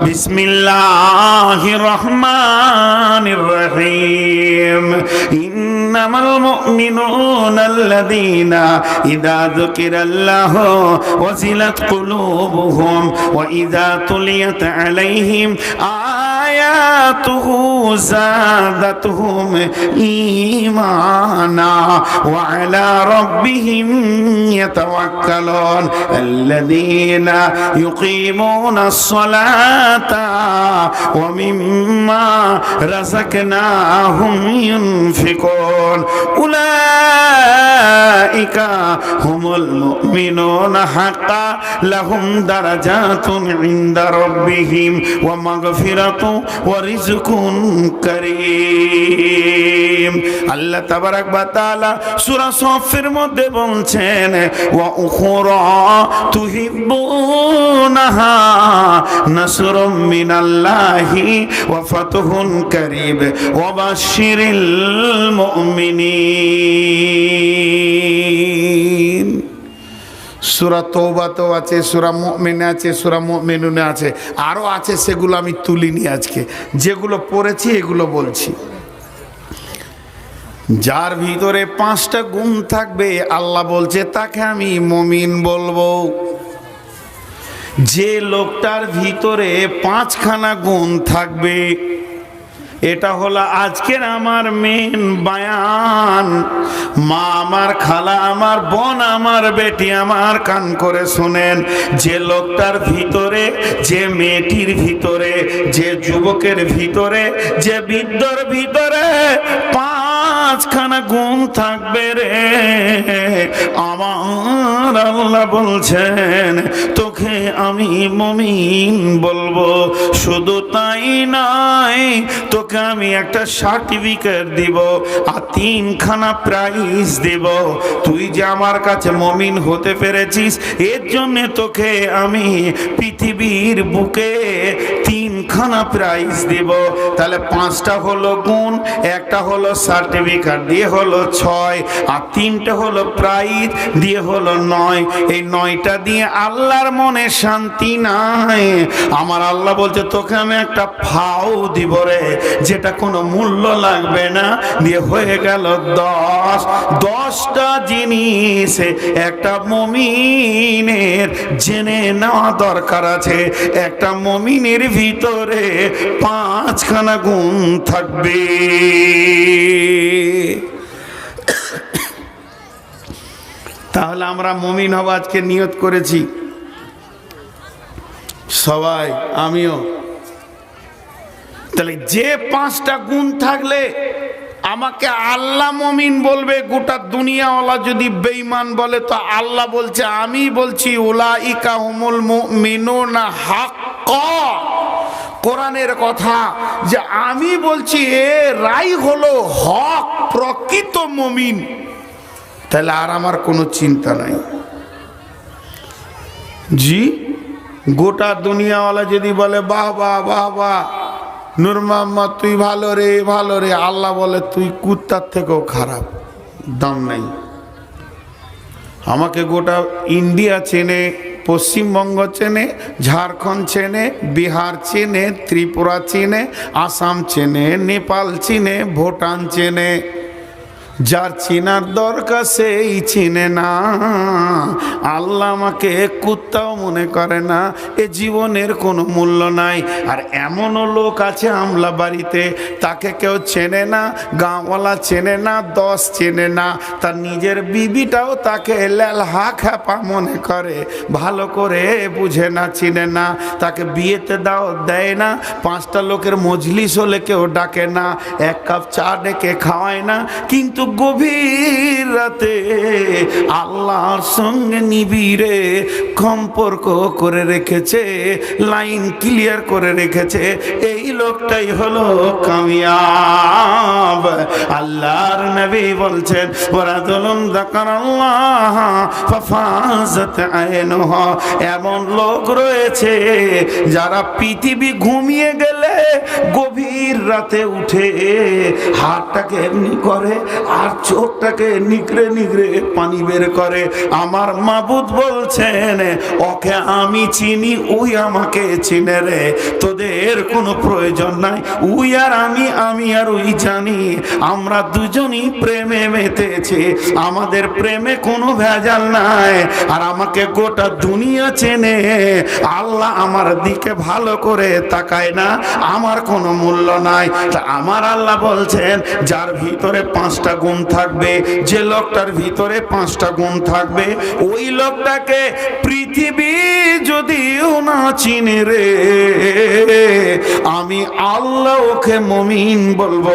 بسم الله الرحمن الرحيم إنما المؤمنون الذين إذا ذكر الله وزلت قلوبهم وإذا تليت عليهم آياته زادتهم إيمانا. وعلى ربهم يتوكلون. الذين يقيمون الصلاة ومما رزقناهم ينفقون. أولئك هم المؤمنون حقا. لهم درجات عند ربهم. ومغفرة ওয়ারিজকুন করিম। আল্লাহ তাবারাক ওয়া তাআলা সূরা সফের মধ্যে বলছেন, ওয়া উখরা তুহিব্বুনাহা নাসরুম মিনাল্লাহি ওয়া ফাতহুন করিম ওয়া বাশশিরিল মুমিনিন। সুরা তৌবাতেও আছে, সুরা মুমিনে আছে, সুরা মেনুনে আছে। আরও আছে সেগুলো আমি তুলিনি আজকে। যেগুলো পড়েছি, এগুলো বলছি। যার ভিতরে পাঁচটা গুণ থাকবে, আল্লাহ বলছে, তাকে আমি মমিন বলব। যে লোকটার ভিতরে পাঁচখানা গুণ থাকবে এটা হলো আজকের আমার মেন বায়ান। মা আমার খালা, আমার বোন, আমার বেটি, আমার কান করে শুনেন। যে লোকটার ভিতরে, যে মেয়েটির ভিতরে, যে যুবকের ভিতরে, যে বৃদ্ধর ভিতরে পাঁচখানা গুণ থাকবে রে। আমার আল্লাহ বলছেন, তোকে আমি মমিন বলব। শুধু তাই নয় তোকে আমি একটা সার্টিফিকেট দিব আর তিনখানা প্রাইজ দিব। তুই যে আমার কাছে মমিন হতে পেরেছিস, এর জন্য তোকে আমি পৃথিবীর বুকে তিনখানা প্রাইজ দিব। তাহলে পাঁচটা হলো গুণ, একটা হলো সার্টিফিকেট দিয়ে হলো ছয়, আর তিনটা হলো প্রাইজ দিয়ে হলো নয়। এই নয়টা দিয়ে আল্লাহর মনে শান্তি নাই। আমার আল্লাহ বলছে, তোকে আমি একটা ফাও দিব রে, যেটা কোনো মূল্য লাগবে না। দিয়ে হয়ে গেল দশ। দশটা জিনিস একটা মমিনের জেনে নেওয়া দরকার আছে। একটা মমিনের ভিতরে পাঁচখানা গুণ থাকবে। তাহলে আমরা মমিন হব, আজকে নিয়ত করেছি। সবাই, আমিও। তাহলে যে পাঁচটা গুণ থাকলে আমাকে আল্লাহ মমিন বলবে, গোটা দুনিয়াওয়ালা যদি বেঈমান বলে, তো আল্লাহ বলছে, আমি বলছি ওলা ইকা হুমুল মিনু না হাক কোরআনের কথা যে আমি বলছি, এ রাই হলো হক, প্রকৃত মমিন। তাহলে আর আমার কোনো চিন্তা নাই। জি, গোটা দুনিয়াওয়ালা যদি বলে, বাহ বাহ বাহ বাহ, নূর মোহাম্মদ, তুই ভালো রে ভালো রে। আল্লাহ বলে, তুই কুত্তার থেকেও খারাপ, দাম নেই। আমাকে গোটা ইন্ডিয়া চেনে, পশ্চিমবঙ্গ চেনে, ঝাড়খণ্ড চেনে, বিহার চেনে, ত্রিপুরা চেনে, আসাম চেনে, নেপাল চেনে, ভুটান চেনে। যার চিনার দরকার সেই চিনে না। আল্লাহ আমাকে কুত্তাও মনে করে না, এ জীবনের কোনো মূল্য নাই। আর এমনও লোক আছে আমলা বাড়িতে, তাকে কেউ চেনে না, গাঁওয়ালা চেনে না, দশ চেনে না। তার নিজের বিবিটাও তাকে লেলহা খ্যাপা মনে করে, ভালো করে বুঝে না, চিনে না। তাকে বিয়েতে দাও দেয় না, পাঁচটা লোকের মজলিস হলে কেউ ডাকে না। এক কাপ চা ডেকে খাওয়ায় না, কিন্তু গভীর রাতে আল্লাহর সঙ্গে নিবিড়ে সম্পর্ক করে রেখেছে, লাইন ক্লিয়ার করে রেখেছে, এই লোকটাই হলো কামিয়াব। আল্লাহর নবী বলছেন, ওরা দলুম দাকার আল্লাহ ফাফাজত আইনহ। এমন লোক রয়েছে যারা পৃথিবী ঘুমিয়ে গেলে গভীর রাতে উঠে হাতটাকে এমনি করে আর চোখটাকে নিগড়ে নিগড়ে পানি বের করে। আমার মাবুদ বলছেন, ওকে আমি চিনি, উই আমাকে চিনে রে। তোদের কোনো প্রয়োজন নাই, উই আর আমি আমি আর উই জানি। আমরা দুজনই প্রেমে মেতেছি, আমাদের প্রেমে কোনো ভেজাল নাই। আর আমাকে গোটা দুনিয়া চেনে, আল্লাহ আমার দিকে ভালো করে তাকায় না আমার কোনো মূল্য নাই। তা আমার আল্লাহ বলছেন, যার ভিতরে পাঁচটা গুণ থাকবে, যে লোকটার ভিতরে পাঁচটা গুণ থাকবে, ওই লোকটাকে পৃথিবী যদিও না চিনে রে। আমি আল্লাহ ওকে মমিন বলব,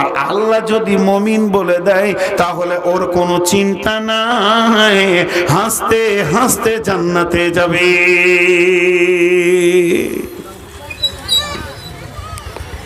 আর আল্লাহ যদি মমিন বলে দেয়, তাহলে ওর কোনো চিন্তা নাই। হাসতে হাসতে জান্নাতে যাবে।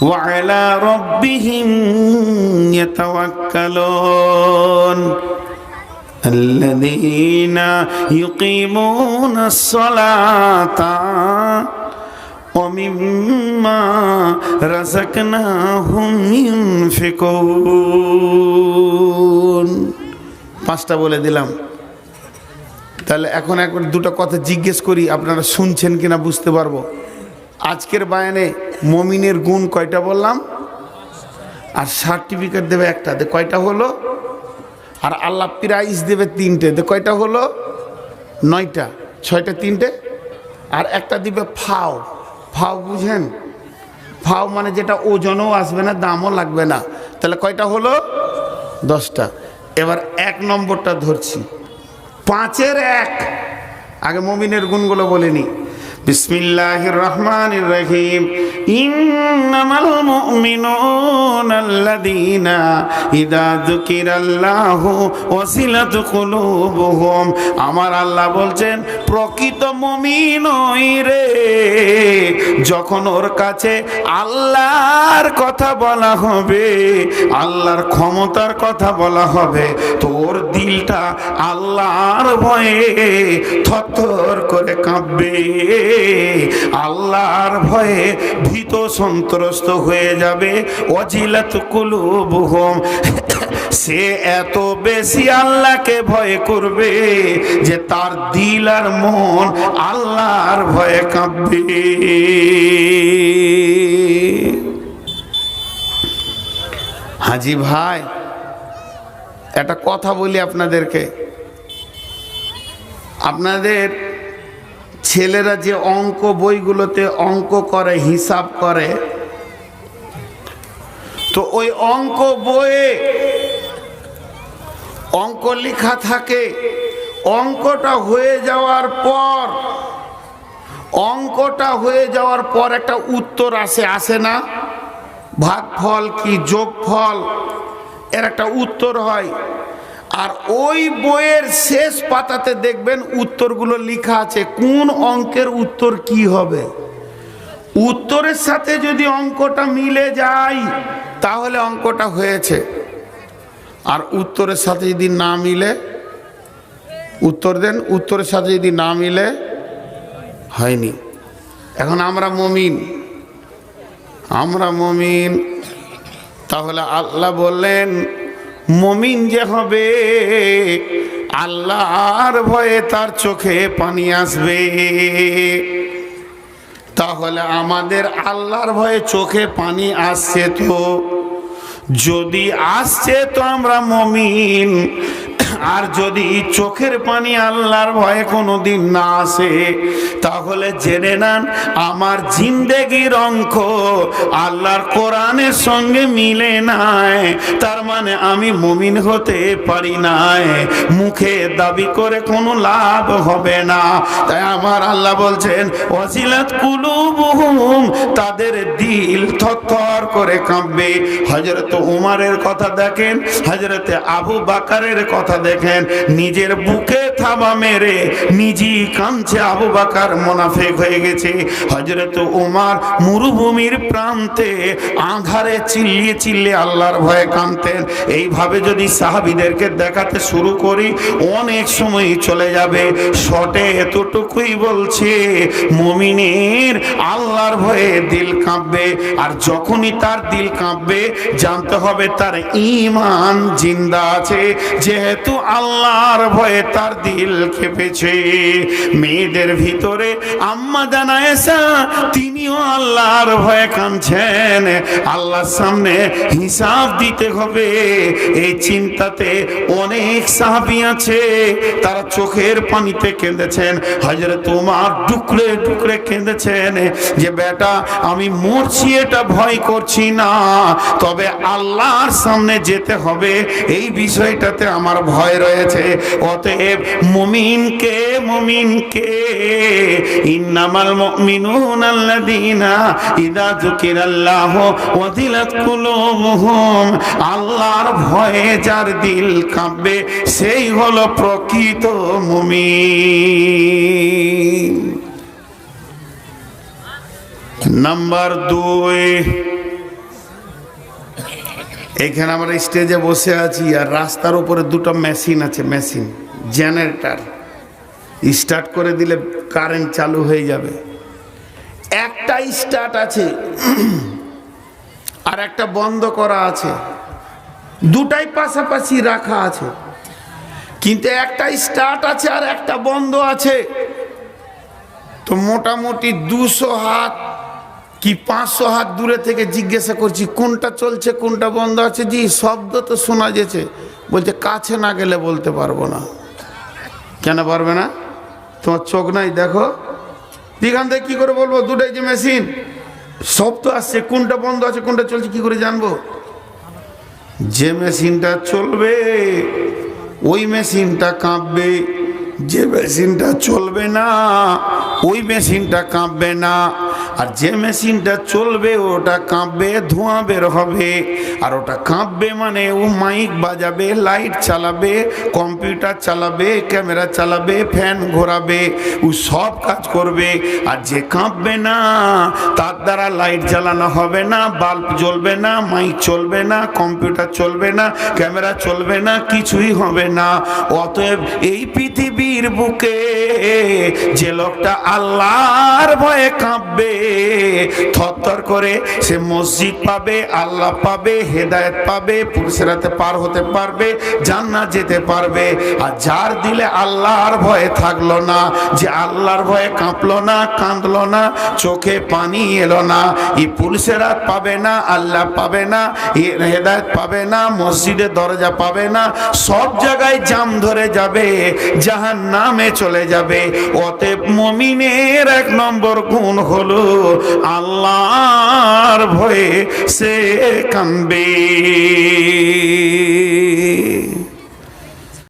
وعلى ربهم يتوكلون الذين يقيمون الصلاة ومما رزقناهم ينفقون পাঁচটা বলে দিলাম তাহলে এখন একবার দুটো কথা জিজ্ঞেস করি আপনারা শুনছেন কিনা বুঝতে পারবো আজকের বায়ানে মমিনের গুণ কয়টা বললাম? আর সার্টিফিকেট দেবে একটা, দে কয়টা হলো? আর আল্লাহ প্রাইজ দেবে তিনটে, দে কয়টা হলো? নয়টা, ছয়টা, তিনটে? আর একটা দিবে ফাও। ফাও বুঝেন? ফাও মানে যেটা ওজনও আসবে না, দামও লাগবে না। তাহলে কয়টা হলো? দশটা। এবার এক নম্বরটা ধরছি। পাঁচের এক। আগে মমিনের গুণগুলো বলিনি বিসমিল্লাহির রহমানির রহিম ইন্নামাল মুমিনুনা আল্লাযীনা ইযা যুকিরাল্লাহু ওয়াসিলাত কুলুবুহুম। আমার আল্লাহ বলছেন, প্রকৃত মুমিন ওই রে, যখন ওর কাছে আল্লাহর কথা বলা হবে? আল্লাহর ক্ষমতার কথা বলা হবে। তোর দিলটা আল্লাহর ভয়ে থরথর করে কাঁপবে। আল্লাহর ভয়ে ভীত সন্ত্রস্ত হয়ে যাবে। অজিলাত কুলুবুহুম। সে এত বেশি আল্লাহকে ভয় করবে যে তার দিল আর মন আল্লাহর ভয়ে কাঁপবে। হাজি ভাই, একটা কথা বলি আপনাদেরকে। আপনাদের ছেলেরা যে অঙ্ক বইগুলোতে অঙ্ক করে, হিসাব করে, তো ওই অঙ্ক বইয়ে অঙ্ক লেখা থাকে। অঙ্কটা হয়ে যাওয়ার পর, অঙ্কটা হয়ে যাওয়ার পর একটা উত্তর আসে আসে না? ভাগফল কি যোগফল? এর একটা উত্তর হয়। আর ওই বইয়ের শেষ পাতাতে দেখবেন উত্তরগুলো লেখা আছে। কোন অঙ্কের উত্তর কি হবে? উত্তরের সাথে যদি অঙ্কটা মিলে যায়, তাহলে অঙ্কটা হয়েছে। আর উত্তরের সাথে যদি না মিলে, উত্তর দেন, উত্তরের সাথে যদি না মিলে, হয়নি। এখন আমরা মমিন। আমরা মমিন। তাহলে আল্লাহ বললেন, মমিন যে হবে, আল্লাহর ভয়ে তার চোখে পানি আসবে। তাহলে আমাদের আল্লাহর ভয়ে চোখে পানি আসছে তো। যদি আসছে তো আমরা মমিন। আর যদি চোখের পানি আল্লাহর ভয়ে কোনো দিন না আসে, তাহলে জেনে নেন আমার জিন্দেগির অঙ্ক আল্লাহর কোরআনের সঙ্গে মিলে নাই। তার মানে আমি মুমিন হতে পারি নাই। মুখে দাবি করে কোনো লাভ হবে না। তাই আমার আল্লাহ বলছেন ওয়াসিলাত কুলুবুহুম তাদের দিল থরথর করে কাঁপবে। হজরত উমারের কথা দেখেন হজরতে আবু বাকারের কথা দেখেন, নিজের বুকে থাবা মেরে নিজেই কাঁদছে আবু বাকার মোনাফেক হয়ে গেছে। হজরত উমার মরুভূমির প্রান্তে আধারে চিল্লিয়ে চিল্লিয়ে আল্লাহর ভয়ে কাঁদতেন। এইভাবে যদি সাহাবিদেরকে দেখাতে শুরু করি, অনেক সময় চলে যাবে। শটে এতটুকুই বলছে, মুমিনের আল্লাহর ভয়ে দিল কাঁপবে, আর যখনই তার দিল কাঁপবে, জানতে হবে তার ইমান জিন্দা আছে। যেহেতু আল্লাহর ভয়ে তার দিল কেঁপেছে মেয়েদের ভিতরে আম্মা জানা এসা, তিনিও আল্লাহর ভয়ে কাঁদছেন। আল্লাহর সামনে হিসাব দিতে হবে। এই চিন্তাতে অনেক সাহাবি আছে, তারা চোখের পানিতে কেঁদেছেন। হজরত তোমার টুকরে টুকরে কেঁদেছেন যে, বেটা, আমি মরছি, এটা ভয় করছি না। তবে আল্লাহর সামনে যেতে হবে। এই বিষয়টাতে আমার ভয় রয়েছে। অতএব মুমিনকে মুমিনকে, ইন্নামাল মুমিনুন আল্লাযীনা ইযা যুকিরাল্লাহু ওয়াজিলাত কুলুবুহুম। আল্লাহর ভয়ে যার দিল কাঁপবে, সেই হলো প্রকৃত মুমিন। নাম্বার দুই এখানে আমরা স্টেজে বসে আছি আর রাস্তার উপরে দুটো মেশিন আছে, মেশিন, জেনারেটার। স্টার্ট করে দিলে কারেন্ট চালু হয়ে যাবে। একটা স্টার্ট আছে, আর একটা বন্ধ করা আছে। দুটাই পাশাপাশি রাখা আছে। কিন্তু একটা স্টার্ট আছে আর একটা বন্ধ আছে। তো মোটামুটি দুশো হাত কি পাঁচশো হাত দূরে থেকে জিজ্ঞাসা করছি, কোনটা চলছে, কোনটা বন্ধ আছে? জি, শব্দ তো শোনা যেছে বলছে, কাছে না গেলে বলতে পারব না। কেন পারবে না? তোমার চোখ নাই, দেখো। এখান থেকে কী করে বলব? দুটাই যে মেশিন। শব্দ আসছে, কোনটা বন্ধ আছে, কোনটা চলছে, কি করে জানব? যে মেশিনটা চলবে, ওই মেশিনটা কাঁপবে। যে মেশিনটা চলবে না, ওই মেশিনটা কাঁপবে না। আর যে মেশিনটা চলবে, ওটা কাঁপবে, ধোঁয়া বের হবে। আর ওটা কাঁপবে মানে ও মাইক বাজাবে, লাইট চালাবে, কম্পিউটার চালাবে, ক্যামেরা চালাবে, ফ্যান ঘোরাবে, ও সব কাজ করবে। আর যে কাঁপবে না, তার দ্বারা লাইট জ্বালানো হবে না, বাল্ব জ্বলবে না, মাইক চলবে না, কম্পিউটার চলবে না, ক্যামেরা চলবে না, কিছুই হবে না। অতএব এই পৃথিবীর বুকে যে লোকটা আল্লাহর ভয়ে কাঁপবে থরথর করে সে মসজিদ পাবে, আল্লাহ পাবে, হেদায়েত পাবে পুরুষেরাতে পার হতে পারবে, জান্নাত যেতে পারবে। আর যার দিলে আল্লাহর ভয়ে থাকল না, যে আল্লাহর ভয়ে কাঁপলো না, কাঁদলো না, চোখে পানি এলো না এই পুরুষেরাত পাবে না, আল্লাহ পাবে না হেদায়েত পাবে না, মসজিদে দরজা পাবে না, সব জায়গায় জাম ধরে যাবে জাহান নামে চলে যাবে। অতএব মমিনের এক নম্বর গুণ হলো আল্লাহর ভয়ে সে কান্দবে